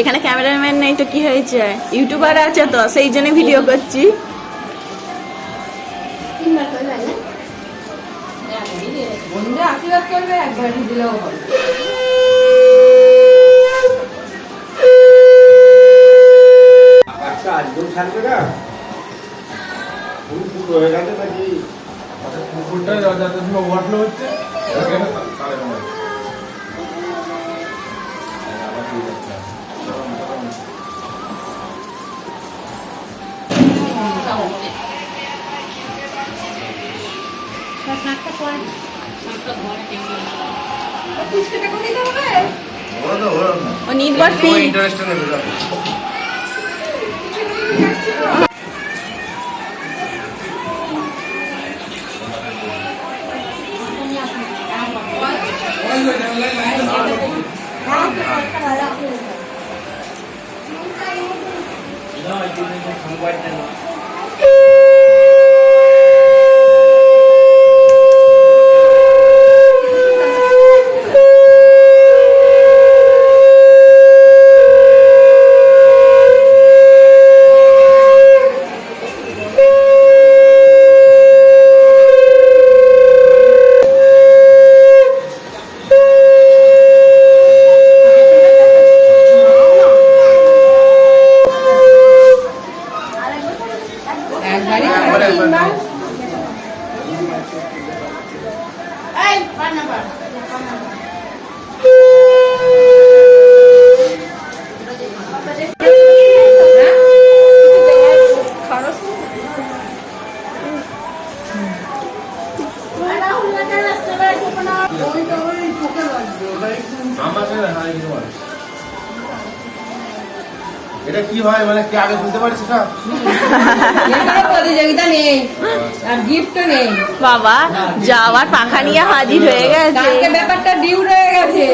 এখানে ক্যামেরাম্যান নেই তো কি হয়েছে? ইউটিউবার আছে তো সেই জন্য ভিডিও করছি। বন্ধুরা আশীর্বাদ করবে একবার দিলেও হবে আচ্ছা ছাড়বে না ফুল ফুল গেছে নাকি আচ্ছা, যাতে হচ্ছে ও নিট বরফি ইন্টারেস্ট Thank you. এটা কি হয়? মানে কি আগে বুঝতে পারিস সেটা এখানে প্রতিযোগিতা নেই আর গিফটও নেই। বাবা যাওয়ার পাখা নিয়ে হাজির হয়ে গেছে। কালকে ব্যাপারটা ডিউ রয়ে গেছে।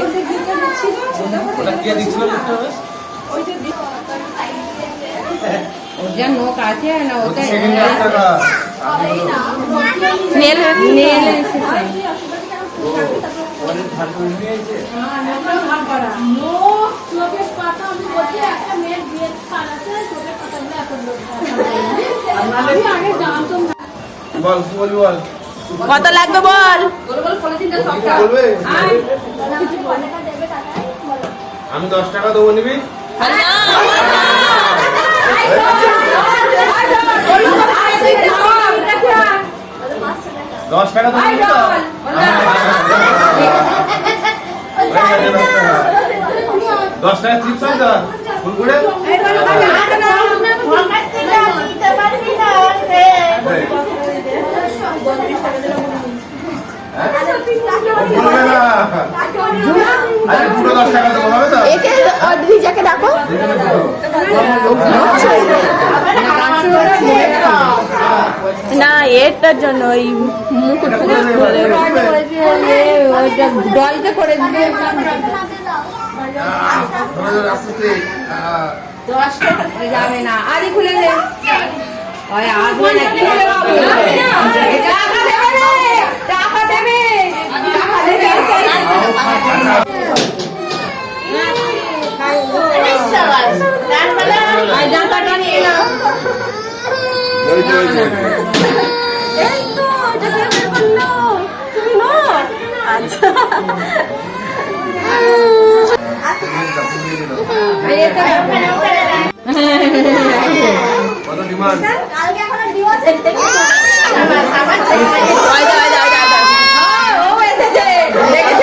ওটা কে দিচ্ছিল লিখতে হবে ওর যা নোক আছে না ওটা সেকেন্ড টাকা আমি বলব, নেল নেল বল কত লাগবে বল? আমি দশ টাকা দেবো নিবি? দশ টাকা দেবো তো? দশ টাকা চিপস হয় তো? তো একে অদ্রিজাকে ডাকো। না এটার জন্য ওই মুকুট ওইটা ডলকে করে দিবে যাবে না খুলে দে বাবু? টাকা দেবে টাকা দেবে কত ডিমান্ড দা। ও এসেছে দেখেছ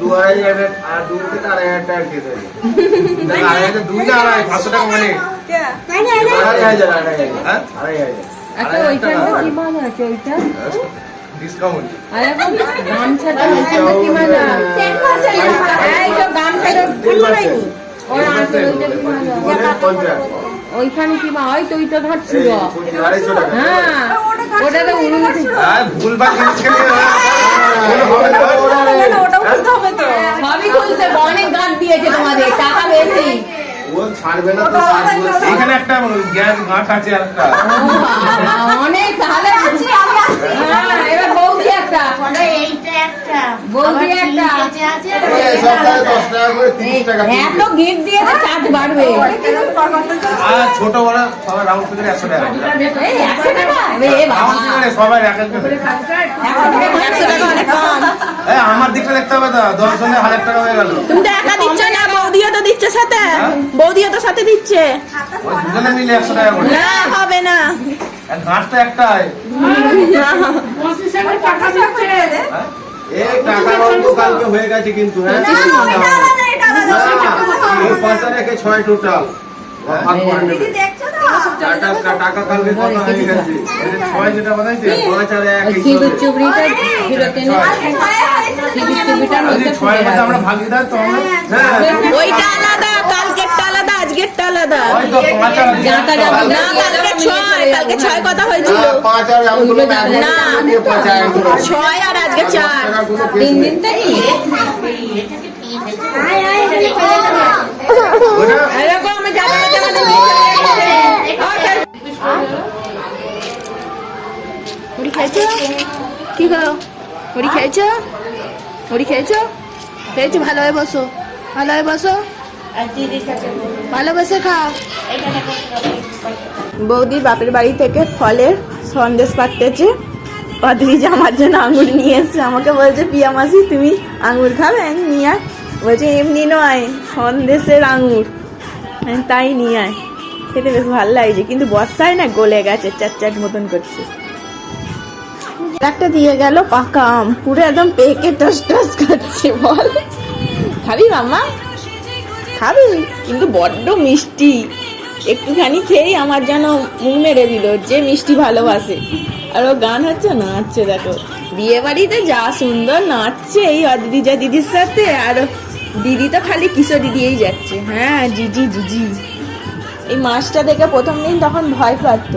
দু হাজার আর দু থেকে আড়াই হাজার টাকা খেতে হবে আড়াই হাজার দুই না আড়াই পাঁচশো টাকা মানে। আড়াই হাজার? আড়াই হাজার হ্যাঁ? আড়াই হাজার। আচ্ছা মনে ডিসকাউন্ট আরে গামছাটা কি এই তো ওইটা কি? ওইখানে কি মা ওই তো ওইটা আড়াইশো টাকা। হ্যাঁ ওটা তো আর ভুলভাল জিনিস খেলে হবে না। ওটাও খুলতে হবে তো সবই খুলছে অনেক গান দিয়েছে তোমাদের টাকা বেশি ও ছাড়বে না তো ষাট বলছে। এখানে একটা গ্যাস গাঁট আছে একটা। অনেক তাহলে হ্যাঁ এবার বৌদি একটা। বৌদি একটা। এই সপ্তাহে দশ টাকা করে তিরিশ টাকা এত গিফট দিয়েছে চার্জ বাড়বে আর ছোট বড় সবাই রাউন্ড ফিগারে একশো টাকা এই একশো টাকা? এ বাবা। সবাই এক এক করে। একশো টাকা। অনেক কম। এই, আমার দিকটা দেখতে হবে তো দশ জনে হাজার টাকা হয়ে গেল। তুমি তো একা দিচ্ছ না বৌদিও তো দিচ্ছে সাথে। বৌদিও তো সাথে দিচ্ছে। দুজনে মিলে একশো টাকা করে। না হবে না। গাঁটটা একটাই। হ্যাঁ? এই টাকার অঙ্ক কালকে হয়ে গেছে কিন্তু হ্যাঁ? পাঁচটা রেখে ছয় টোটাল। ভাগ করে নেবে। টাকা টাকা কালকে কত হয়ে গেছে। ছয় যেটা বানাইছে পাঁচ আর এক ছয়। চুবড়িটা ফিরতে নিয়ে সিঁদুর চুবড়িটা আর যদি নিতে ছয়ের মধ্যে আমরা ভাগিদার তো হ্যাঁ ওইটা আলাদা কালকেরটা আলাদা আজকেরটা আলাদা। না কালকে ছয় কালকে ছয় কথা হয়েছিল। হ্যাঁ, পাঁচ আর আমগুলো না। পাঁচ আর আমগুলো ছয় আর আজকে চার। টাকাগুলো। দিন মুড়ি খেয়েছো কি করো মুড়ি খেয়েছো মুড়ি খেয়েছো খেয়েছো ভালোভাবে বসো। ভালোভাবে বসো। ভালোবেসে খাও। বৌদি বাপের বাড়ি থেকে ফলের সন্দেশ পাঠতেছে অদ্রিজা আমার জন্য আঙুর নিয়ে এসছে, আমাকে বলছে পিয়া মাসি, তুমি আঙুর খাবে? নিয়ে আয়। বলছে, এমনি নয়, সন্দেশের আঙুর তাই নিয়ে আয়। খেতে বেশ ভালো লাগছে, কিন্তু বর্ষায় না গলে গেছে চার চার মতন করছে। একটা দিয়ে গেল পাকা আম, পুরো একদম পেকে টস টস করছে, বল। খাবি মামা খাবি, কিন্তু বড্ড মিষ্টি। একটুখানি খেয়েই আমার যেন মুখ মেরে দিল যে মিষ্টি ভালোবাসে। আর ও গান হচ্ছে, নাচছে, দেখো। বিয়ে বাড়িতে যা সুন্দর নাচছে এই অদিদিজা দিদির সাথে, আর দিদি তো খালি কিশোরী দিয়েই যাচ্ছে। হ্যাঁ জিজি জিজি। এই মাছটা দেখে প্রথম দিন তখন ভয় পাচ্ত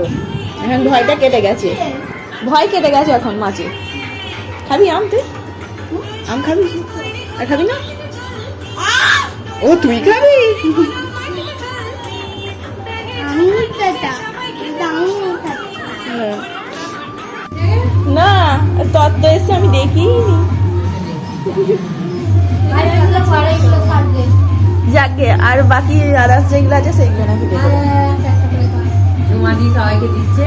এখন ভয়টা কেটে গেছে। ভয় কেটে গেছে এখন মাছে খাবি আম তুই? আম খাবি? আর খাবি না? ও, তুই খাবি। না, তত্ত্ব এসে আমি দেখিনি যাকে, আর বাকি আদার্স যেগুলো আছে, সেগুলো নাকি সবাইকে দিচ্ছে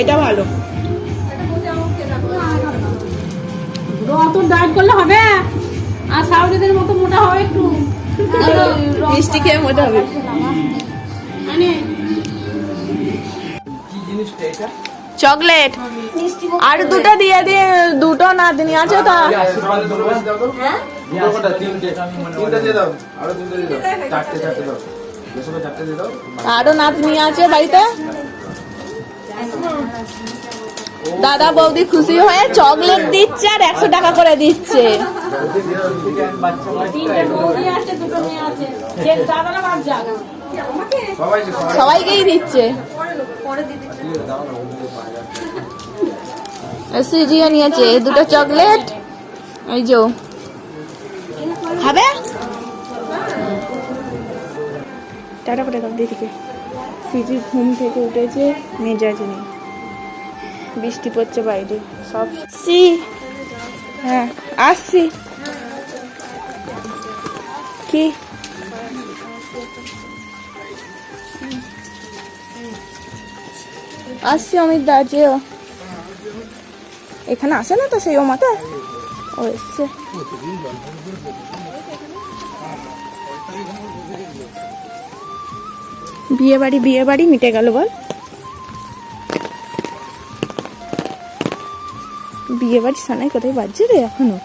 এটা ভালো। অত ডায়েট করলে হবে? আর সাউরিদের মতো মোটা হবে একটু। মিষ্টি খেয়ে মজা হবে। মানে চকলেট। আর দুটো দিয়ে দিয়ে দুটো নাতনি আছে তা। আরও নাতনি আছে বাড়িতে? দাদা বৌদি খুশি হয়ে চকলেট দিচ্ছে আর একশো টাকা করে দিচ্ছে। সবাইকেই দিচ্ছে। নিয়েছে দুটো চকলেট। এই যে খাবে? টাটা করে দিদিকে সিজি ঘুম থেকে উঠেছে, মেজাজ নেই। বৃষ্টি পড়ছে বাইরে, সব সি হ্যাঁ আসছি। কি? আসছি অমিত দা, যেও। এখানে আসে না তো সেই ও মাথা ও এসছে। বিয়ে বাড়ি বিয়ে বাড়ি মিটে গেল বল। বিয়ে বাড়ি সানাই কোথায় বাজছে রে এখনও?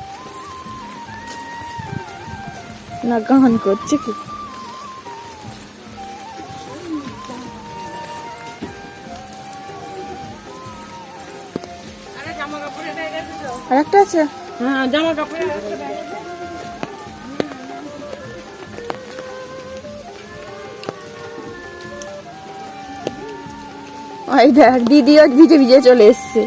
না গান করছে কি? আর একটা আছে? হ্যাঁ জামা কাপড় ওই দেখ দিদিও ভিজে ভিজে চলে এসছে।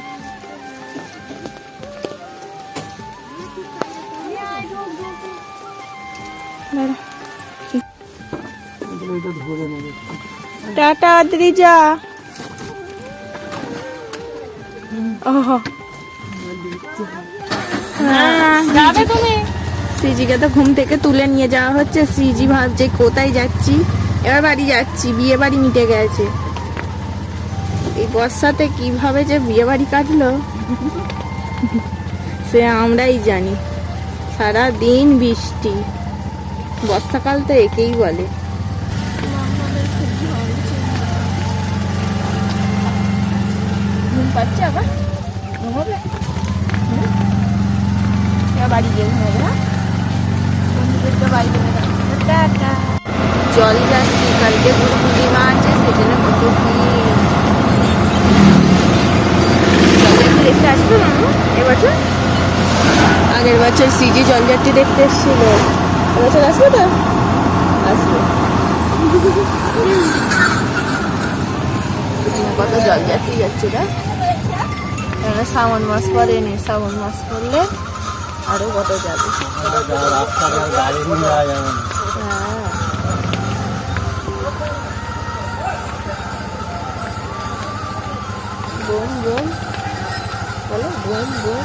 Ta-ta Drija oh. হ্যাঁ যাবে তুমি। সিজিকে তো ঘুম থেকে তুলে নিয়ে যাওয়া হচ্ছে। সিজি ভাবছে কোথায় যাচ্ছি? এবার বাড়ি যাচ্ছি বিয়ে বাড়ি মিটে গেছে। এই বর্ষাতে কীভাবে যে বিয়ে বাড়ি কাটলো সে আমরাই জানি। সারা দিন বৃষ্টি। বর্ষাকাল তো একেই বলে। পাচ্ছে আবার। ঘুমাবে বাড়ি গিয়ে ঘুমাবে হ্যাঁ? বন্ধুদেরকে বাড়ি গিয়ে টাটা। জল যাচ্ছি, কালকে গুরু পূর্ণিমা আছে, সেজন্য কত ভিড়। জলযাত্রী দেখতে আসবে মামু এবছর? আগের বছর সিজি জলযাত্রী দেখতে এসেছিল। এবছর আসবে তো? আসবে। কত জলযাত্রী যাচ্ছে না কেন শ্রাবণ মাস পরে নি শ্রাবণ মাস পড়লে আরও কত যাবে? হ্যাঁ। বোম বোম বলো বোম বোম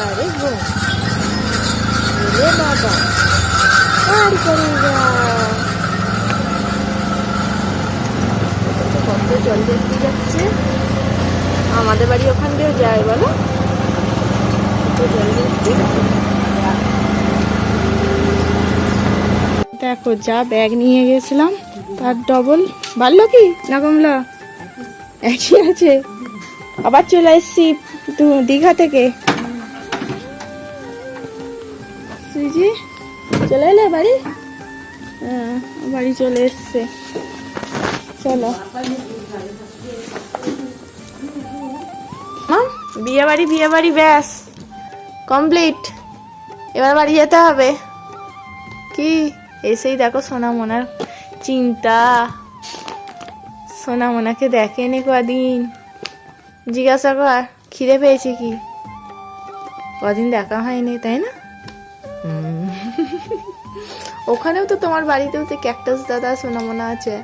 আরে বোম রে বাবা আর করেগা কত জল দেখতে যাচ্ছে আমাদের বাড়ি ওখান দিয়েও যায়, বলো? দেখো। যা ব্যাগ নিয়ে গেছিলাম, তার ডবল বাড়লো কি? না কমলা? একই আছে। আবার চলে এসছি দীঘা থেকে। সুইজি, চলে এলে বাড়ি? হ্যাঁ বাড়ি চলে এসছে। চলো। বিয়ে বাড়ি বিয়ে বাড়ি ব্যাস। কমপ্লিট। এবার বাড়ি যেতে হবে। কি? এসেই দেখো সোনা মোনার চিন্তা। সোনা মোনাকে দেখেনি কদিন। জিজ্ঞাসা কর খিদে পেয়েছে কি? কদিন দেখা হয়নি তাই না? ওখানেও তো তোমার বাড়িতেও তো ক্যাকটাস দাদা সোনা মোনা আছে।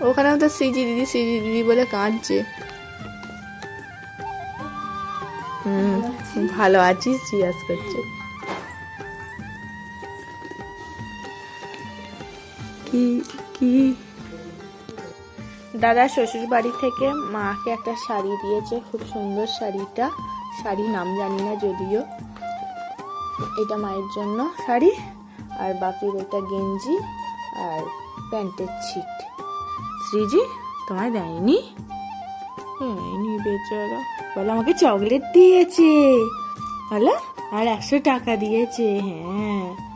ওখানেও তো সিজি দিদি সিজি দিদি বলে কাঁদছে। ভালো আছিস জিজ্ঞাসা করছে। কি কি? দাদা শ্বশুর বাড়ি থেকে মাকে একটা শাড়ি দিয়েছে খুব সুন্দর শাড়িটা। শাড়ি নাম জানি না যদিও। এটা মায়ের জন্য শাড়ি আর বাকির এটা গেঞ্জি আর প্যান্টের ছিট। শ্রীজি তোমায় দেয়নি? দেয়নি বেচারা। বলো আমাকে চকলেট দিয়েছে। বলো আর একশো টাকা দিয়েছে হ্যাঁ।